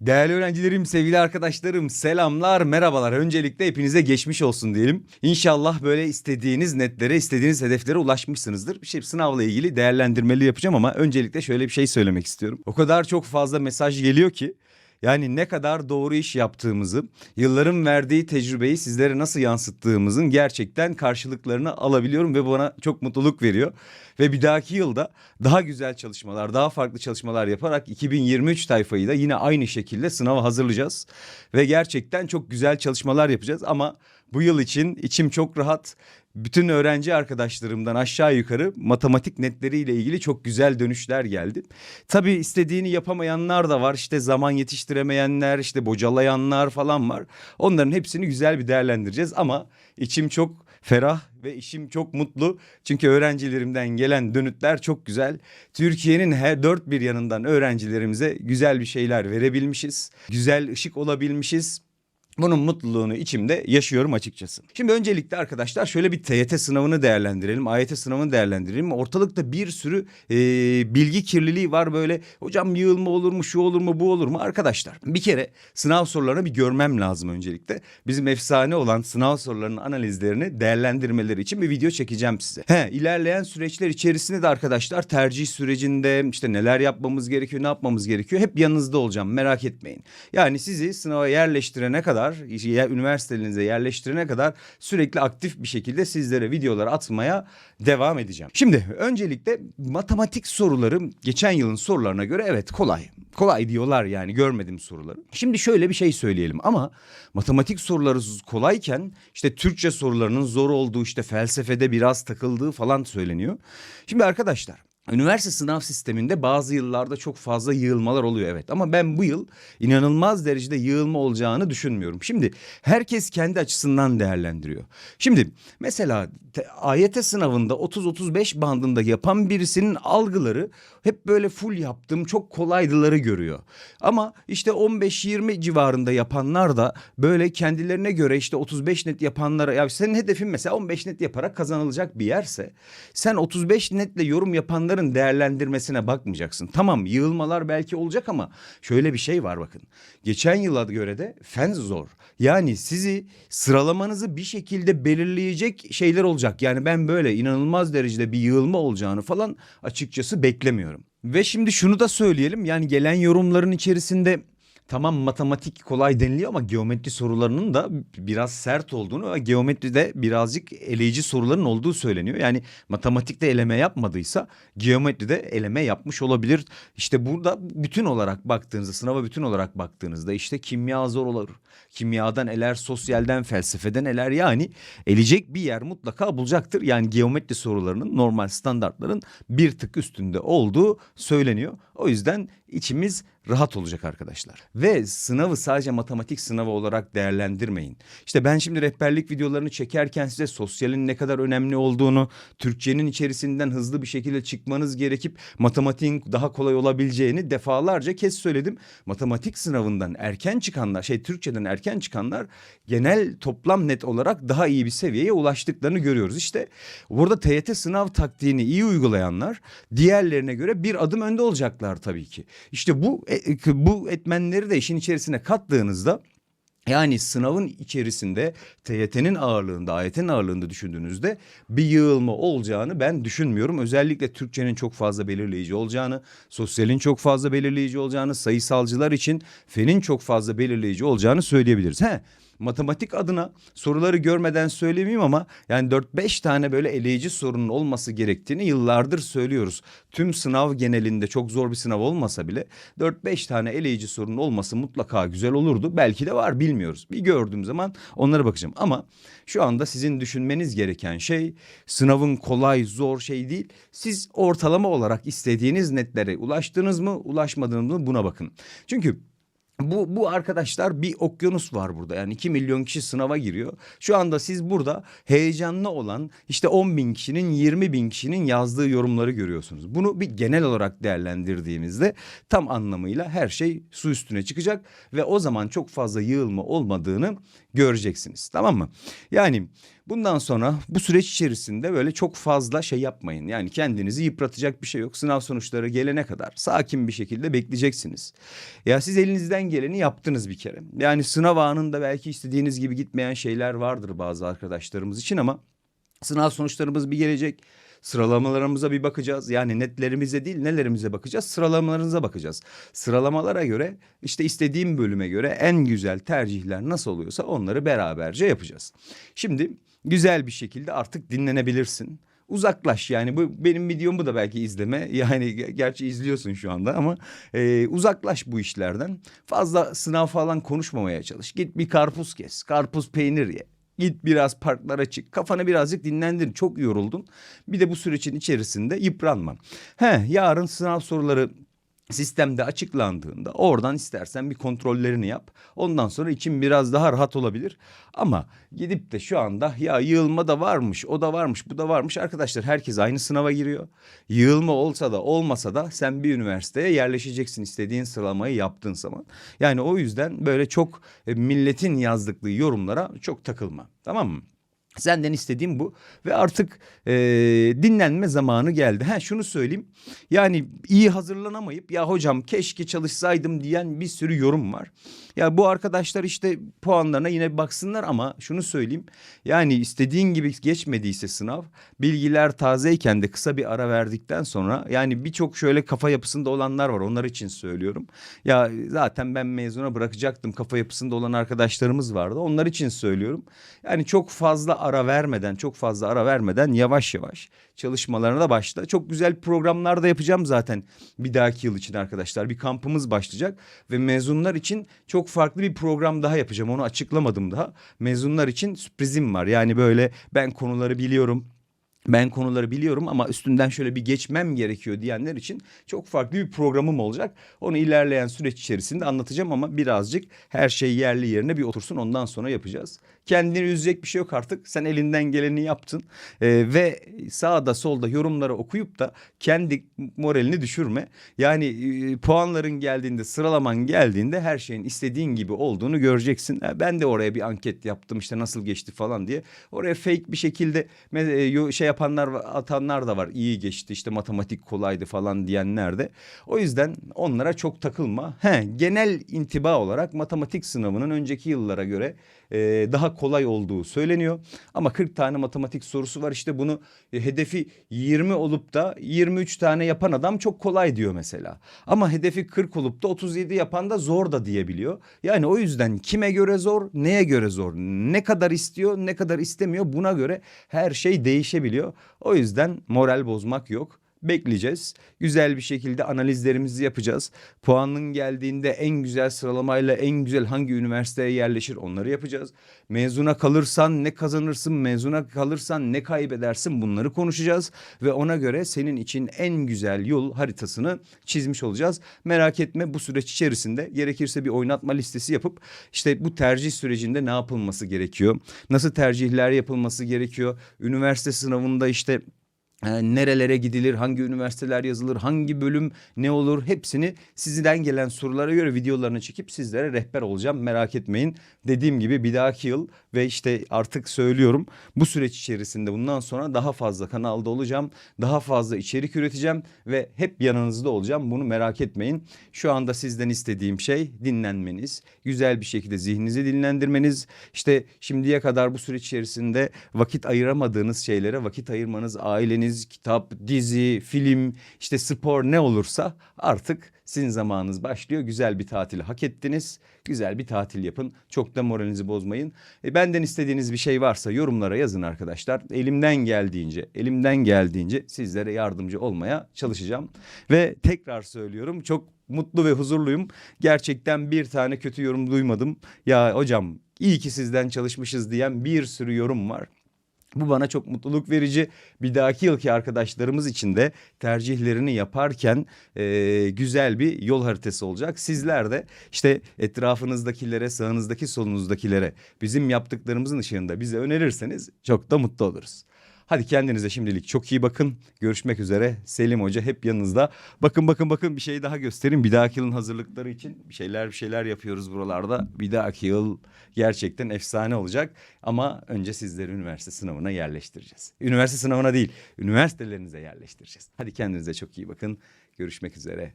Değerli öğrencilerim, sevgili arkadaşlarım, selamlar, merhabalar. Öncelikle hepinize geçmiş olsun diyelim. İnşallah böyle istediğiniz netlere, istediğiniz hedeflere ulaşmışsınızdır. Bir şey sınavla ilgili değerlendirmeli yapacağım ama öncelikle şöyle bir şey söylemek istiyorum. O kadar çok fazla mesaj geliyor ki yani ne kadar doğru iş yaptığımızı, yılların verdiği tecrübeyi sizlere nasıl yansıttığımızın gerçekten karşılıklarını alabiliyorum ve bana çok mutluluk veriyor. Ve bir dahaki yılda daha güzel çalışmalar, daha farklı çalışmalar yaparak 2023 tayfayı da yine aynı şekilde sınava hazırlayacağız. Ve gerçekten çok güzel çalışmalar yapacağız ama bu yıl için içim çok rahat. Bütün öğrenci arkadaşlarımdan aşağı yukarı matematik netleriyle ilgili çok güzel dönüşler geldi. Tabii istediğini yapamayanlar da var. İşte zaman yetiştiremeyenler, işte bocalayanlar falan var. Onların hepsini güzel bir değerlendireceğiz ama içim çok ferah ve işim çok mutlu. Çünkü öğrencilerimden gelen dönütler çok güzel. Türkiye'nin her dört bir yanından öğrencilerimize güzel bir şeyler verebilmişiz. Güzel ışık olabilmişiz. Bunun mutluluğunu içimde yaşıyorum açıkçası. Şimdi öncelikle arkadaşlar şöyle bir TYT sınavını değerlendirelim. AYT sınavını değerlendirelim. Ortalıkta bir sürü e, bilgi kirliliği var böyle. Hocam yığılma olur mu, şu olur mu, bu olur mu? Arkadaşlar bir kere sınav sorularını bir görmem lazım öncelikle. Bizim efsane olan sınav sorularının analizlerini değerlendirmeleri için bir video çekeceğim size. He, ilerleyen süreçler içerisinde de arkadaşlar tercih sürecinde işte neler yapmamız gerekiyor, ne yapmamız gerekiyor hep yanınızda olacağım merak etmeyin. Yani sizi sınava yerleştirene kadar, ya- üniversitenize yerleştirene kadar sürekli aktif bir şekilde sizlere videolar atmaya devam edeceğim. Şimdi öncelikle matematik soruları geçen yılın sorularına göre evet kolay. Kolay diyorlar yani görmedim soruları. Şimdi şöyle bir şey söyleyelim ama matematik soruları kolayken işte Türkçe sorularının zor olduğu işte felsefede biraz takıldığı falan söyleniyor. Şimdi arkadaşlar Üniversite sınav sisteminde bazı yıllarda çok fazla yığılmalar oluyor evet ama ben bu yıl inanılmaz derecede yığılma olacağını düşünmüyorum. Şimdi herkes kendi açısından değerlendiriyor. Şimdi mesela AYT sınavında 30-35 bandında yapan birisinin algıları hep böyle full yaptım çok kolaydıları görüyor. Ama işte 15-20 civarında yapanlar da böyle kendilerine göre işte 35 net yapanlara ya senin hedefin mesela 15 net yaparak kazanılacak bir yerse sen 35 netle yorum yapanların değerlendirmesine bakmayacaksın. Tamam yığılmalar belki olacak ama şöyle bir şey var bakın. Geçen yıla göre de fen zor. Yani sizi sıralamanızı bir şekilde belirleyecek şeyler olacak. Yani ben böyle inanılmaz derecede bir yığılma olacağını falan açıkçası beklemiyorum. Ve şimdi şunu da söyleyelim yani gelen yorumların içerisinde Tamam matematik kolay deniliyor ama geometri sorularının da biraz sert olduğunu ve geometride birazcık eleyici soruların olduğu söyleniyor. Yani matematikte eleme yapmadıysa geometride eleme yapmış olabilir. İşte burada bütün olarak baktığınızda sınava bütün olarak baktığınızda işte kimya zor olur. Kimyadan eler, sosyalden, felsefeden eler yani elecek bir yer mutlaka bulacaktır. Yani geometri sorularının normal standartların bir tık üstünde olduğu söyleniyor. O yüzden içimiz rahat olacak arkadaşlar. Ve sınavı sadece matematik sınavı olarak değerlendirmeyin. İşte ben şimdi rehberlik videolarını çekerken size sosyalin ne kadar önemli olduğunu, Türkçenin içerisinden hızlı bir şekilde çıkmanız gerekip matematiğin daha kolay olabileceğini defalarca kez söyledim. Matematik sınavından erken çıkanlar, şey Türkçeden erken çıkanlar genel toplam net olarak daha iyi bir seviyeye ulaştıklarını görüyoruz. İşte burada TYT sınav taktiğini iyi uygulayanlar diğerlerine göre bir adım önde olacaklar tabii ki. İşte bu bu etmenleri de işin içerisine kattığınızda yani sınavın içerisinde TYT'nin ağırlığında, AYT'nin ağırlığında düşündüğünüzde bir yığılma olacağını ben düşünmüyorum. Özellikle Türkçenin çok fazla belirleyici olacağını, sosyalin çok fazla belirleyici olacağını, sayısalcılar için fenin çok fazla belirleyici olacağını söyleyebiliriz. He, matematik adına soruları görmeden söylemeyeyim ama yani 4-5 tane böyle eleyici sorunun olması gerektiğini yıllardır söylüyoruz. Tüm sınav genelinde çok zor bir sınav olmasa bile 4-5 tane eleyici sorunun olması mutlaka güzel olurdu. Belki de var bilmiyoruz. Bir gördüğüm zaman onlara bakacağım ama şu anda sizin düşünmeniz gereken şey sınavın kolay zor şey değil. Siz ortalama olarak istediğiniz netlere ulaştınız mı ulaşmadınız mı buna bakın. Çünkü bu, bu arkadaşlar bir okyanus var burada. Yani 2 milyon kişi sınava giriyor. Şu anda siz burada heyecanlı olan işte 10 bin kişinin 20 bin kişinin yazdığı yorumları görüyorsunuz. Bunu bir genel olarak değerlendirdiğimizde tam anlamıyla her şey su üstüne çıkacak. Ve o zaman çok fazla yığılma olmadığını göreceksiniz. Tamam mı? Yani Bundan sonra bu süreç içerisinde böyle çok fazla şey yapmayın. Yani kendinizi yıpratacak bir şey yok. Sınav sonuçları gelene kadar sakin bir şekilde bekleyeceksiniz. Ya siz elinizden geleni yaptınız bir kere. Yani sınav anında belki istediğiniz gibi gitmeyen şeyler vardır bazı arkadaşlarımız için ama sınav sonuçlarımız bir gelecek. Sıralamalarımıza bir bakacağız. Yani netlerimize değil nelerimize bakacağız. Sıralamalarınıza bakacağız. Sıralamalara göre işte istediğim bölüme göre en güzel tercihler nasıl oluyorsa onları beraberce yapacağız. Şimdi güzel bir şekilde artık dinlenebilirsin. Uzaklaş yani bu benim videomu da belki izleme yani ge- gerçi izliyorsun şu anda ama e, uzaklaş bu işlerden fazla sınav falan konuşmamaya çalış git bir karpuz kes karpuz peynir ye Git biraz parklara çık. Kafanı birazcık dinlendir. Çok yoruldun. Bir de bu sürecin içerisinde yıpranma. He, yarın sınav soruları sistemde açıklandığında oradan istersen bir kontrollerini yap. Ondan sonra için biraz daha rahat olabilir. Ama gidip de şu anda ya yığılma da varmış, o da varmış, bu da varmış. Arkadaşlar herkes aynı sınava giriyor. Yığılma olsa da olmasa da sen bir üniversiteye yerleşeceksin istediğin sıralamayı yaptığın zaman. Yani o yüzden böyle çok e, milletin yazdıkları yorumlara çok takılma. Tamam mı? Senden istediğim bu ve artık e, dinlenme zamanı geldi. Ha şunu söyleyeyim. Yani iyi hazırlanamayıp ya hocam keşke çalışsaydım diyen bir sürü yorum var. Ya bu arkadaşlar işte puanlarına yine baksınlar ama şunu söyleyeyim. Yani istediğin gibi geçmediyse sınav bilgiler tazeyken de kısa bir ara verdikten sonra yani birçok şöyle kafa yapısında olanlar var. Onlar için söylüyorum. Ya zaten ben mezuna bırakacaktım kafa yapısında olan arkadaşlarımız vardı. Onlar için söylüyorum. Yani çok fazla ara vermeden, çok fazla ara vermeden yavaş yavaş çalışmalarına da başla. Çok güzel programlar da yapacağım zaten bir dahaki yıl için arkadaşlar. Bir kampımız başlayacak ve mezunlar için çok farklı bir program daha yapacağım. Onu açıklamadım daha. Mezunlar için sürprizim var. Yani böyle ben konuları biliyorum. Ben konuları biliyorum ama üstünden şöyle bir geçmem gerekiyor diyenler için çok farklı bir programım olacak. Onu ilerleyen süreç içerisinde anlatacağım ama birazcık her şey yerli yerine bir otursun ondan sonra yapacağız. Kendini üzecek bir şey yok artık. Sen elinden geleni yaptın Ee, ve sağda solda yorumları okuyup da kendi moralini düşürme. Yani e, puanların geldiğinde sıralaman geldiğinde her şeyin istediğin gibi olduğunu göreceksin. Ha, Ben de oraya bir anket yaptım işte nasıl geçti falan diye. Oraya fake bir şekilde e, şey yapanlar atanlar da var. İyi geçti işte matematik kolaydı falan diyenler de. O yüzden onlara çok takılma. He, genel intiba olarak matematik sınavının önceki yıllara göre e, daha kolay olduğu söyleniyor. Ama 40 tane matematik sorusu var. İşte bunu e, hedefi 20 olup da 23 tane yapan adam çok kolay diyor mesela. Ama hedefi 40 olup da 37 yapan da zor da diyebiliyor. Yani o yüzden kime göre zor, neye göre zor, ne kadar istiyor, ne kadar istemiyor buna göre her şey değişebiliyor. O yüzden moral bozmak yok. Bekleyeceğiz. Güzel bir şekilde analizlerimizi yapacağız. Puanın geldiğinde en güzel sıralamayla en güzel hangi üniversiteye yerleşir onları yapacağız. Mezuna kalırsan ne kazanırsın, mezuna kalırsan ne kaybedersin bunları konuşacağız. Ve ona göre senin için en güzel yol haritasını çizmiş olacağız. Merak etme bu süreç içerisinde gerekirse bir oynatma listesi yapıp işte bu tercih sürecinde ne yapılması gerekiyor? Nasıl tercihler yapılması gerekiyor? Üniversite sınavında işte e, nerelere gidilir, hangi üniversiteler yazılır, hangi bölüm ne olur hepsini sizden gelen sorulara göre videolarını çekip sizlere rehber olacağım merak etmeyin. Dediğim gibi bir dahaki yıl ve işte artık söylüyorum bu süreç içerisinde bundan sonra daha fazla kanalda olacağım. Daha fazla içerik üreteceğim ve hep yanınızda olacağım bunu merak etmeyin. Şu anda sizden istediğim şey dinlenmeniz, güzel bir şekilde zihninizi dinlendirmeniz. İşte şimdiye kadar bu süreç içerisinde vakit ayıramadığınız şeylere vakit ayırmanız, aileniz, kitap, dizi, film, işte spor ne olursa artık sizin zamanınız başlıyor. Güzel bir tatil hak ettiniz. Güzel bir tatil yapın. Çok da moralinizi bozmayın. E, benden istediğiniz bir şey varsa yorumlara yazın arkadaşlar. Elimden geldiğince, elimden geldiğince sizlere yardımcı olmaya çalışacağım. Ve tekrar söylüyorum çok mutlu ve huzurluyum. Gerçekten bir tane kötü yorum duymadım. Ya hocam iyi ki sizden çalışmışız diyen bir sürü yorum var. Bu bana çok mutluluk verici. Bir dahaki yılki arkadaşlarımız için de tercihlerini yaparken e, güzel bir yol haritası olacak. Sizler de işte etrafınızdakilere, sağınızdaki solunuzdakilere bizim yaptıklarımızın ışığında bize önerirseniz çok da mutlu oluruz. Hadi kendinize şimdilik çok iyi bakın. Görüşmek üzere. Selim Hoca hep yanınızda. Bakın bakın bakın bir şey daha göstereyim. Bir dahaki yılın hazırlıkları için bir şeyler bir şeyler yapıyoruz buralarda. Bir dahaki yıl gerçekten efsane olacak. Ama önce sizleri üniversite sınavına yerleştireceğiz. Üniversite sınavına değil, üniversitelerinize yerleştireceğiz. Hadi kendinize çok iyi bakın. Görüşmek üzere.